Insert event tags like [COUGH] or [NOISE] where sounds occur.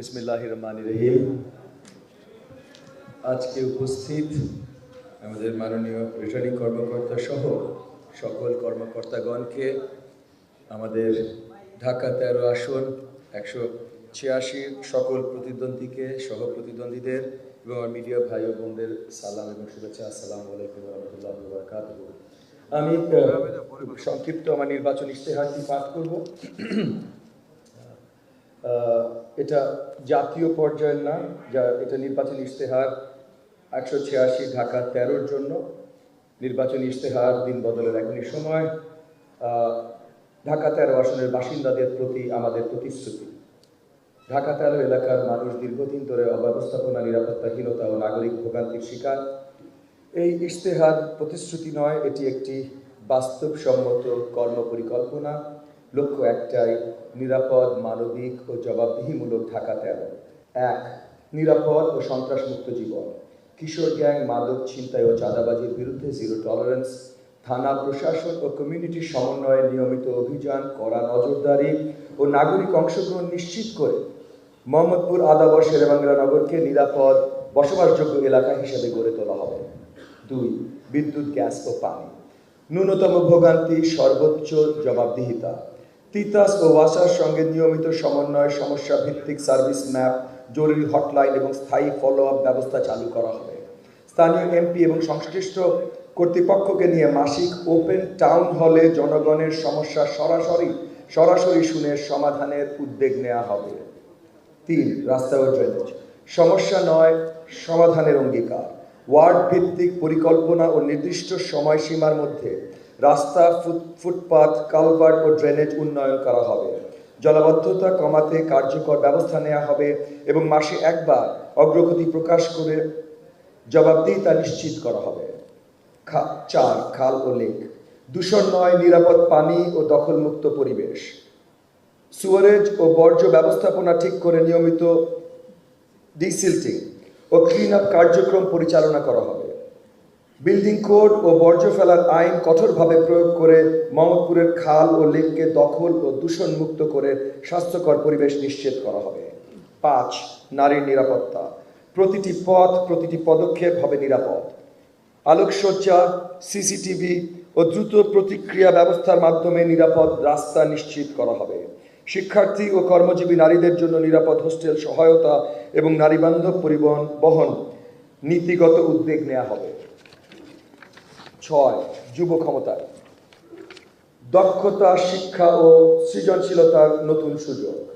বিসমিল্লাহ রহমান রহিম। আজকে উপস্থিত আমাদের মাননীয় রিটার্নিং কর্মকর্তা সহ সকল কর্মকর্তাগণকে আমাদের ঢাকা তেরো আসন, একশো ছিয়াশি সকল প্রতিদ্বন্দ্বীকে, সহ প্রতিদ্বন্দ্বীদের এবং আমার মিডিয়া ভাই ও বোনদের সালাম এবং শুভেচ্ছা। আসসালামু আলাইকুম রহমতুল্লাহ বারকাতুহ। আমি সংক্ষিপ্ত আমার নির্বাচন ইশতেহারটি পাঠ করব। [CLEARS THROAT] এটা জাতীয় পর্যায়ের না, যা এটা নির্বাচন ইশতেহার একশো ছিয়াশি ঢাকা তেরোর জন্য নির্বাচনী ইশতেহার দিন বদলের এখনই সময়। ঢাকা তেরো আসনের বাসিন্দাদের প্রতি আমাদের প্রতিশ্রুতি। ঢাকা তেরো এলাকার মানুষ দীর্ঘদিন ধরে অব্যবস্থাপনা, নিরাপত্তাহীনতা ও নাগরিক ভোগান্তির শিকার। এই ইশতেহার প্রতিশ্রুতি নয়, এটি একটি বাস্তবসম্মত কর্মপরিকল্পনা। লক্ষ্য একটাই, নিরাপদ, মানবিক ও জবাবদিহিমূলক ঢাকা তেরো এক, নিরাপদ ও সন্ত্রাসমুক্ত জীবন। কিশোর গ্যাং, মাদক ছিনতাই ও চাঁদাবাজির বিরুদ্ধে জিরো টলারেন্স থানা প্রশাসন ও কমিউনিটির সমন্বয়ে নিয়মিত অভিযান কড়া নজরদারি ও নাগরিক অংশগ্রহণ নিশ্চিত করে মোহাম্মদপুর আদাবর শেরেবাংলা নগরকে নিরাপদ, বসবাসযোগ্য এলাকা হিসেবে গড়ে তোলা হবে। দুই, বিদ্যুৎ, গ্যাস ও পানি। ন্যূনতম ভোগান্তি, সর্বোচ্চ জবাবদিহিতা। তিতাস ও ওয়াসার সঙ্গে নিয়মিত সমন্বয় সমস্যা ভিত্তিক সার্ভিস ম্যাপ, জরুরি হটলাইন এবং স্থায়ী ফলো আপ ব্যবস্থা চালু করা হবে। স্থানীয় এমপি এবং সংশ্লিষ্ট কর্তৃপক্ষকে নিয়ে মাসিক ওপেন টাউন হলে জনগণের সমস্যা সরাসরি সরাসরি শুনে সমাধানের উদ্যোগ নেওয়া হবে। তিন, রাস্তা ও ড্রেনেজ সমস্যা নয়, সমাধানের অঙ্গীকার। ওয়ার্ড ভিত্তিক পরিকল্পনা ও নির্দিষ্ট সময়সীমার মধ্যে রাস্তা, ফুট- ফুটপাত, কালভার্ট ও ড্রেনেজ উন্নয়ন করা হবে। জলাবদ্ধতা কমাতে কার্যকর ব্যবস্থা নেওয়া হবে এবং মাসে একবার অগ্রগতি প্রকাশ করে জবাবদিহিতা নিশ্চিত করা হবে। চার, খাল ও লেক। দূষণ নয়, নিরাপদ পানি ও দখলমুক্ত পরিবেশ। সুয়ারেজ ও বর্জ্য ব্যবস্থাপনা ঠিক করে নিয়মিত ডিসিল্টিং ও ক্লিন আপ কার্যক্রম পরিচালনা করা হবে। বিল্ডিং কোড ও বর্জ্য ফেলার আইন কঠোরভাবে প্রয়োগ করে মোহাম্মদপুরের খাল ও লেককে দখল ও দূষণ মুক্ত করে স্বাস্থ্যকর পরিবেশ নিশ্চিত করা হবে। পাঁচ, নারীর নিরাপত্তা। প্রতিটি পথ, প্রতিটি পদক্ষেপ হবে নিরাপদ। আলোকসজ্জা, সিসিটিভি ও দ্রুত প্রতিক্রিয়া ব্যবস্থার মাধ্যমে নিরাপদ রাস্তা নিশ্চিত করা হবে। শিক্ষার্থী ও কর্মজীবী নারীদের জন্য নিরাপদ হোস্টেল সহায়তা এবং নারীবান্ধব পরিবহন বহন নীতিগত উদ্যোগ নেওয়া হবে। ছয় যুব ক্ষমতা। দক্ষতা শিক্ষা ও সৃজনশীলতার নতুন সুযোগ।